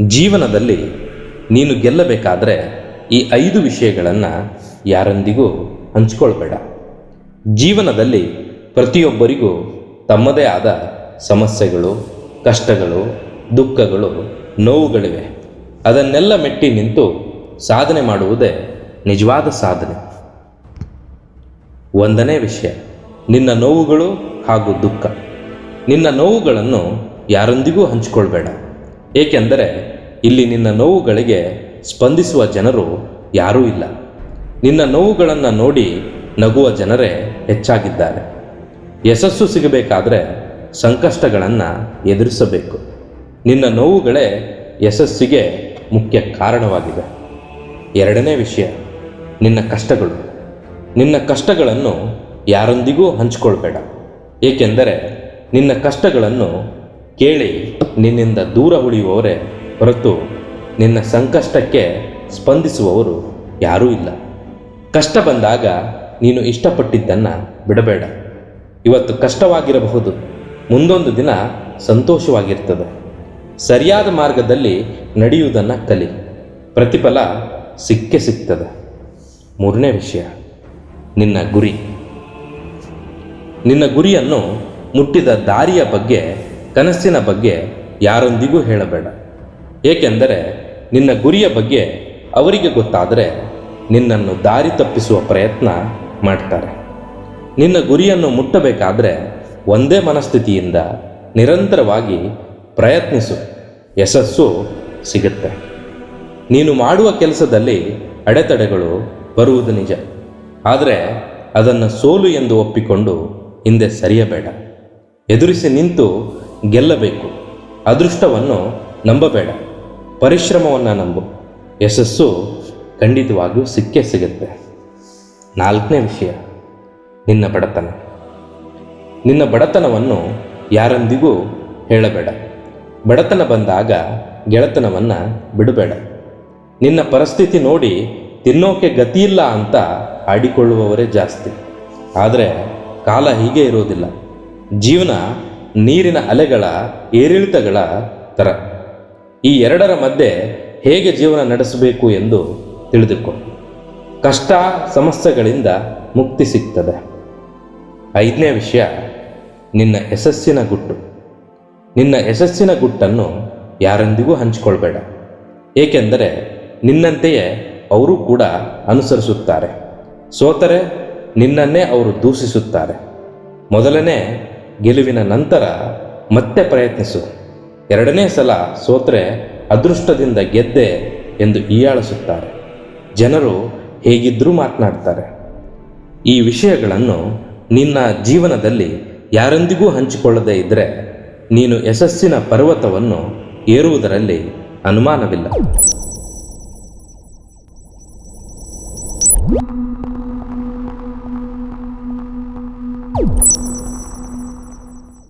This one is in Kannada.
ಜೀವನದಲ್ಲಿ ನೀನು ಗೆಲ್ಲಬೇಕಾದರೆ ಈ ಐದು ವಿಷಯಗಳನ್ನು ಯಾರೊಂದಿಗೂ ಹಂಚ್ಕೊಳ್ಬೇಡ. ಜೀವನದಲ್ಲಿ ಪ್ರತಿಯೊಬ್ಬರಿಗೂ ತಮ್ಮದೇ ಆದ ಸಮಸ್ಯೆಗಳು, ಕಷ್ಟಗಳು, ದುಃಖಗಳು, ನೋವುಗಳಿವೆ. ಅದನ್ನೆಲ್ಲ ಮೆಟ್ಟಿ ನಿಂತು ಸಾಧನೆ ಮಾಡುವುದೇ ನಿಜವಾದ ಸಾಧನೆ. ಒಂದನೇ ವಿಷಯ, ನಿನ್ನ ನೋವುಗಳು ಹಾಗೂ ದುಃಖ. ನಿನ್ನ ನೋವುಗಳನ್ನು ಯಾರೊಂದಿಗೂ ಹಂಚಿಕೊಳ್ಬೇಡ. ಏಕೆಂದರೆ ಇಲ್ಲಿ ನಿನ್ನ ನೋವುಗಳಿಗೆ ಸ್ಪಂದಿಸುವ ಜನರು ಯಾರೂ ಇಲ್ಲ. ನಿನ್ನ ನೋವುಗಳನ್ನು ನೋಡಿ ನಗುವ ಜನರೇ ಹೆಚ್ಚಾಗಿದ್ದಾರೆ. ಯಶಸ್ಸು ಸಿಗಬೇಕಾದರೆ ಸಂಕಷ್ಟಗಳನ್ನು ಎದುರಿಸಬೇಕು. ನಿನ್ನ ನೋವುಗಳೇ ಯಶಸ್ಸಿಗೆ ಮುಖ್ಯ ಕಾರಣವಾಗಿದೆ. ಎರಡನೇ ವಿಷಯ, ನಿನ್ನ ಕಷ್ಟಗಳು. ನಿನ್ನ ಕಷ್ಟಗಳನ್ನು ಯಾರೊಂದಿಗೂ ಹಂಚಿಕೊಳ್ಬೇಡ. ಏಕೆಂದರೆ ನಿನ್ನ ಕಷ್ಟಗಳನ್ನು ಕೇಳಿ ನಿನ್ನಿಂದ ದೂರ ಉಳಿಯುವವರೇ ಹೊರತು ನಿನ್ನ ಸಂಕಷ್ಟಕ್ಕೆ ಸ್ಪಂದಿಸುವವರು ಯಾರೂ ಇಲ್ಲ. ಕಷ್ಟ ಬಂದಾಗ ನೀನು ಇಷ್ಟಪಟ್ಟಿದ್ದನ್ನು ಬಿಡಬೇಡ. ಇವತ್ತು ಕಷ್ಟವಾಗಿರಬಹುದು. ಮುಂದೊಂದು ದಿನ ಸಂತೋಷವಾಗಿರ್ತದೆ. ಸರಿಯಾದ ಮಾರ್ಗದಲ್ಲಿ ನಡೆಯುವುದನ್ನು ಕಲಿ. ಪ್ರತಿಫಲ ಸಿಕ್ಕೇ ಸಿಗ್ತದೆ. ಮೂರನೇ ವಿಷಯ, ನಿನ್ನ ಗುರಿ. ನಿನ್ನ ಗುರಿಯನ್ನು ಮುಟ್ಟಿದ ದಾರಿಯ ಬಗ್ಗೆ ಕನಸಿನ ಬಗ್ಗೆ ಯಾರೊಂದಿಗೂ ಹೇಳಬೇಡ. ಏಕೆಂದರೆ ನಿನ್ನ ಗುರಿಯ ಬಗ್ಗೆ ಅವರಿಗೆ ಗೊತ್ತಾದರೆ ನಿನ್ನನ್ನು ದಾರಿ ತಪ್ಪಿಸುವ ಪ್ರಯತ್ನ ಮಾಡ್ತಾರೆ. ನಿನ್ನ ಗುರಿಯನ್ನು ಮುಟ್ಟಬೇಕಾದರೆ ಒಂದೇ ಮನಸ್ಥಿತಿಯಿಂದ ನಿರಂತರವಾಗಿ ಪ್ರಯತ್ನಿಸು. ಯಶಸ್ಸು ಸಿಗುತ್ತೆ. ನೀನು ಮಾಡುವ ಕೆಲಸದಲ್ಲಿ ಅಡೆತಡೆಗಳು ಬರುವುದು ನಿಜ. ಆದರೆ ಅದನ್ನು ಸೋಲು ಎಂದು ಒಪ್ಪಿಕೊಂಡು ಹಿಂದೆ ಸರಿಯಬೇಡ. ಎದುರಿಸಿ ನಿಂತು ಗೆಲ್ಲಬೇಕು. ಅದೃಷ್ಟವನ್ನು ನಂಬಬೇಡ. ಪರಿಶ್ರಮವನ್ನು ನಂಬು. ಯಶಸ್ಸು ಖಂಡಿತವಾಗಿಯೂ ಸಿಕ್ಕೇ ಸಿಗುತ್ತೆ. ನಾಲ್ಕನೇ ವಿಷಯ, ನಿನ್ನ ಬಡತನ. ನಿನ್ನ ಬಡತನವನ್ನು ಯಾರೊಂದಿಗೂ ಹೇಳಬೇಡ. ಬಡತನ ಬಂದಾಗ ಗೆಳೆತನವನ್ನು ಬಿಡಬೇಡ. ನಿನ್ನ ಪರಿಸ್ಥಿತಿ ನೋಡಿ ತಿನ್ನೋಕೆ ಗತಿಯಿಲ್ಲ ಅಂತ ಆಡಿಕೊಳ್ಳುವವರೇ ಜಾಸ್ತಿ. ಆದರೆ ಕಾಲ ಹೀಗೆ ಇರೋದಿಲ್ಲ. ಜೀವನ ನೀರಿನ ಅಲೆಗಳ ಏರಿಳಿತಗಳ ಥರ ಈ ಎರಡರ ಮಧ್ಯೆ ಹೇಗೆ ಜೀವನ ನಡೆಸಬೇಕು ಎಂದು ತಿಳಿದುಕೊ. ಕಷ್ಟ ಸಮಸ್ಯೆಗಳಿಂದ ಮುಕ್ತಿ ಸಿಗ್ತದೆ. ಐದನೇ ವಿಷಯ, ನಿನ್ನ ಯಶಸ್ಸಿನ ಗುಟ್ಟು. ನಿನ್ನ ಯಶಸ್ಸಿನ ಗುಟ್ಟನ್ನು ಯಾರೊಂದಿಗೂ ಹಂಚಿಕೊಳ್ಬೇಡ. ಏಕೆಂದರೆ ನಿನ್ನಂತೆಯೇ ಅವರು ಕೂಡ ಅನುಸರಿಸುತ್ತಾರೆ. ಸೋತರೆ ನಿನ್ನನ್ನೇ ಅವರು ದೂಷಿಸುತ್ತಾರೆ. ಮೊದಲನೇ ಗೆಲುವಿನ ನಂತರ ಮತ್ತೆ ಪ್ರಯತ್ನಿಸು. ಎರಡನೇ ಸಲ ಸೋತ್ರೆ ಅದೃಷ್ಟದಿಂದ ಗೆದ್ದೆ ಎಂದು ಈಯಾಳಿಸುತ್ತಾರೆ ಜನರು ಹೇಗಿದ್ದರೂ ಮಾತನಾಡ್ತಾರೆ. ಈ ವಿಷಯಗಳನ್ನು ನಿನ್ನ ಜೀವನದಲ್ಲಿ ಯಾರೊಂದಿಗೂ ಹಂಚಿಕೊಳ್ಳದೇ ಇದ್ದರೆ ನೀನು ಯಶಸ್ಸಿನ ಪರ್ವತವನ್ನು ಏರುವುದರಲ್ಲಿ ಅನುಮಾನವಿಲ್ಲ.